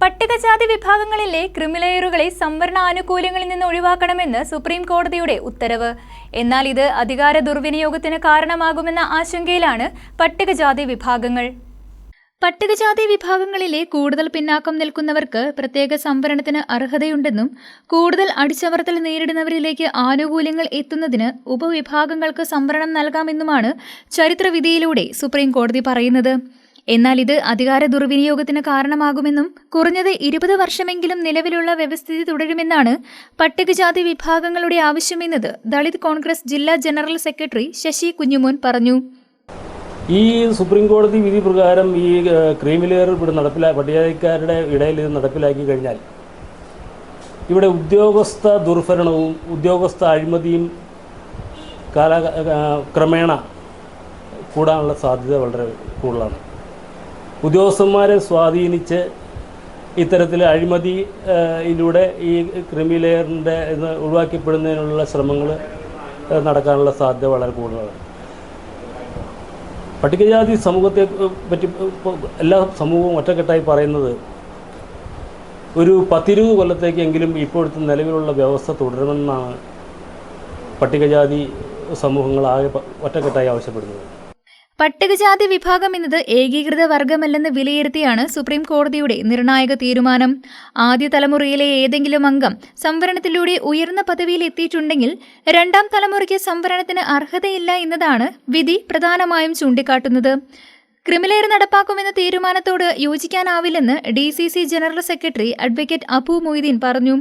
പട്ടികജാതി വിഭാഗങ്ങളിലെ ക്രിമിലെയറുകളെ സംവരണ ആനുകൂല്യങ്ങളിൽ നിന്ന് ഒഴിവാക്കണമെന്ന് സുപ്രീം കോടതിയുടെ ഉത്തരവ്. എന്നാൽ ഇത് അധികാര ദുർവിനിയോഗത്തിന് കാരണമാകുമെന്ന ആശങ്കയിലാണ് പട്ടികജാതി വിഭാഗങ്ങൾ. പട്ടികജാതി വിഭാഗങ്ങളിലെ കൂടുതൽ പിന്നാക്കം നിൽക്കുന്നവർക്ക് പ്രത്യേക സംവരണത്തിന് അർഹതയുണ്ടെന്നും കൂടുതൽ അടിച്ചമർത്തൽ നേരിടുന്നവരിലേക്ക് ആനുകൂല്യങ്ങൾ എത്തുന്നതിന് ഉപവിഭാഗങ്ങൾക്ക് സംവരണം നൽകാമെന്നുമാണ് ചരിത്രവിധിയിലൂടെ സുപ്രീം കോടതി പറയുന്നത്. എന്നാൽ ഇത് അധികാര ദുർവിനിയോഗത്തിന് കാരണമാകുമെന്നും കുറഞ്ഞത് ഇരുപത് വർഷമെങ്കിലും നിലവിലുള്ള വ്യവസ്ഥിതി തുടരുമെന്നാണ് പട്ടികജാതി വിഭാഗങ്ങളുടെ ആവശ്യമെന്നത് ദളിത് കോൺഗ്രസ് ജില്ലാ ജനറൽ സെക്രട്ടറി ശശി കുഞ്ഞുമോൻ പറഞ്ഞു. ഈ സുപ്രീം കോടതി വിധി പ്രകാരം ഈ ക്രീമിലെയർ ലെയർ ഇവിടെ നടപ്പിലാ പട്ടികജാതിക്കാരുടെ ഇടയിൽ ഇത് നടപ്പിലാക്കി കഴിഞ്ഞാൽ ഇവിടെ ഉദ്യോഗസ്ഥ ദുർഭരണവും ഉദ്യോഗസ്ഥ അഴിമതിയും കാല ക്രമേണ കൂടാനുള്ള സാധ്യത വളരെ കൂടുതലാണ്. ഉദ്യോഗസ്ഥന്മാരെ സ്വാധീനിച്ച് ഇത്തരത്തിൽ അഴിമതിയിലൂടെ ഈ ക്രിമിലെയറിന്റെ ഇന്ന് ഒഴിവാക്കപ്പെടുന്നതിനുള്ള ശ്രമങ്ങൾ നടക്കാനുള്ള സാധ്യത വളരെ കൂടുതലാണ്. പട്ടികജാതി സമൂഹത്തെ പറ്റി എല്ലാ സമൂഹവും ഒറ്റക്കെട്ടായി പറയുന്നത് ഒരു പത്തിരുപത് കൊല്ലത്തേക്കെങ്കിലും ഇപ്പോഴത്തെ നിലവിലുള്ള വ്യവസ്ഥ തുടരുമെന്നാണ് പട്ടികജാതി സമൂഹങ്ങളാകെ ഒറ്റക്കെട്ടായി ആവശ്യപ്പെടുന്നത്. പട്ടികജാതി വിഭാഗം എന്നത് ഏകീകൃത വർഗമല്ലെന്ന് വിലയിരുത്തിയാണ് സുപ്രീം കോടതിയുടെ നിർണായക തീരുമാനം. ആദ്യ തലമുറയിലെ ഏതെങ്കിലും അംഗം സംവരണത്തിലൂടെ ഉയർന്ന പദവിയിൽ എത്തിയിട്ടുണ്ടെങ്കിൽ രണ്ടാം തലമുറയ്ക്ക് സംവരണത്തിന് അർഹതയില്ല എന്നതാണ് വിധി പ്രധാനമായും ചൂണ്ടിക്കാട്ടുന്നത്. ക്രിമിലെയർ നടപ്പാക്കുമെന്ന തീരുമാനത്തോട് യോജിക്കാനാവില്ലെന്ന് D C C general secretary advocate Abu Moideen പറഞ്ഞു.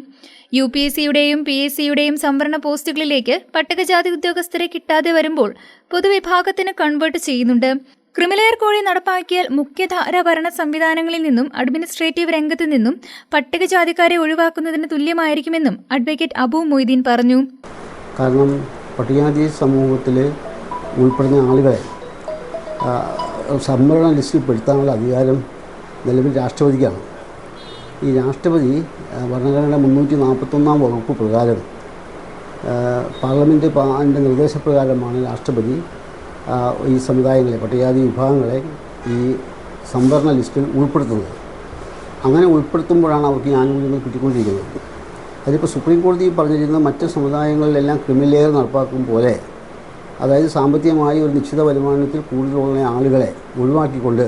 യു പി എസ് സിയുടെയും പി എസ് സിയുടെയും സംവരണ പോസ്റ്റുകളിലേക്ക് പട്ടികജാതി ഉദ്യോഗസ്ഥരെ കിട്ടാതെ വരുമ്പോൾ പൊതുവിഭാഗത്തിന് കൺവേർട്ട് ചെയ്യുന്നുണ്ട്. ക്രിമിലെയർ കോഴി നടപ്പാക്കിയാൽ മുഖ്യധാര ഭരണ സംവിധാനങ്ങളിൽ നിന്നും അഡ്മിനിസ്ട്രേറ്റീവ് രംഗത്ത് നിന്നും പട്ടികജാതിക്കാരെ ഒഴിവാക്കുന്നതിന് തുല്യമായിരിക്കുമെന്നും അഡ്വക്കേറ്റ് അബു മൊയ്തീൻ പറഞ്ഞു. കാരണം പട്ടികജാതി സമൂഹത്തിലെ ഉൾപ്പെടുന്ന ആളുകളെ സംവരണ ലിസ്റ്റിൽ പെടുത്താനുള്ള അധികാരം നിലവിൽ രാഷ്ട്രപതിക്കാണ്. ഈ രാഷ്ട്രപതി ഭരണഘടനയുടെ മുന്നൂറ്റി നാൽപ്പത്തൊന്നാം വകുപ്പ് പ്രകാരം പാർലമെന്റ് അതിന്റെ നിർദ്ദേശപ്രകാരമാണ് രാഷ്ട്രപതി ഈ സമുദായങ്ങളെ പട്ടികജാതി വിഭാഗങ്ങളെ ഈ സംവരണ ലിസ്റ്റിൽ ഉൾപ്പെടുത്തുന്നത്. അങ്ങനെ ഉൾപ്പെടുത്തുമ്പോഴാണ് അവർക്ക് ഈ ആനുകൂല്യങ്ങൾ കിട്ടിക്കൊണ്ടിരിക്കുന്നത്. അതിപ്പോൾ സുപ്രീം കോടതി പറഞ്ഞിരുന്ന മറ്റ് സമുദായങ്ങളിലെല്ലാം ക്രിമിനൽ ലെയർ നടപ്പാക്കും പോലെ അതായത് സാമ്പത്തികമായി ഒരു നിശ്ചിത വരുമാനത്തിൽ കൂടുതലുള്ള ആളുകളെ ഒഴിവാക്കിക്കൊണ്ട്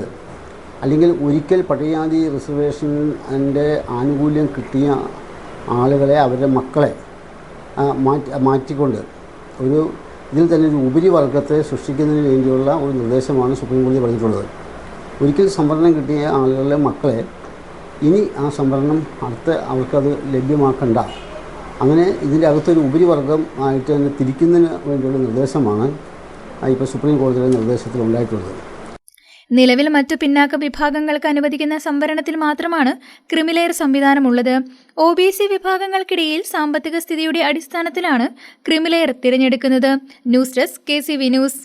അല്ലെങ്കിൽ ഒരിക്കൽ പട്ടികജാതി റിസർവേഷന്റെ ആനുകൂല്യം കിട്ടിയ ആളുകളെ അവരുടെ മക്കളെ മാറ്റി മാറ്റിക്കൊണ്ട് ഒരു ഇതിൽ തന്നെ ഒരു ഉപരിവർഗത്തെ സൃഷ്ടിക്കുന്നതിന് വേണ്ടിയുള്ള ഒരു നിർദ്ദേശമാണ് സുപ്രീം കോടതി പറഞ്ഞിട്ടുള്ളത്. ഒരിക്കൽ സംവരണം കിട്ടിയ ആളുകളുടെ മക്കളെ ഇനി ആ സംവരണം അടുത്ത അവർക്കത് ലഭ്യമാക്കണ്ട. അങ്ങനെ ഇതിന്റെ അകത്തൊരു ഉപരിവർഗം ആയിട്ട് തന്നെ തിരിക്കുന്നതിന് വേണ്ടിയുള്ള നിർദ്ദേശമാണ് ഇപ്പോൾ സുപ്രീം കോടതിയുടെ നിർദ്ദേശത്തിൽ ഉണ്ടായിട്ടുള്ളത്. നിലവിൽ മറ്റു പിന്നാക്ക വിഭാഗങ്ങൾക്ക് അനുവദിക്കുന്ന സംവരണത്തിൽ മാത്രമാണ് ക്രിമിലെയർ സംവിധാനമുള്ളത്. ഒ ബി സി വിഭാഗങ്ങൾക്കിടയിൽ സാമ്പത്തിക സ്ഥിതിയുടെ അടിസ്ഥാനത്തിലാണ് ക്രിമിലെയർ തിരഞ്ഞെടുക്കുന്നത്. News desk K C V news.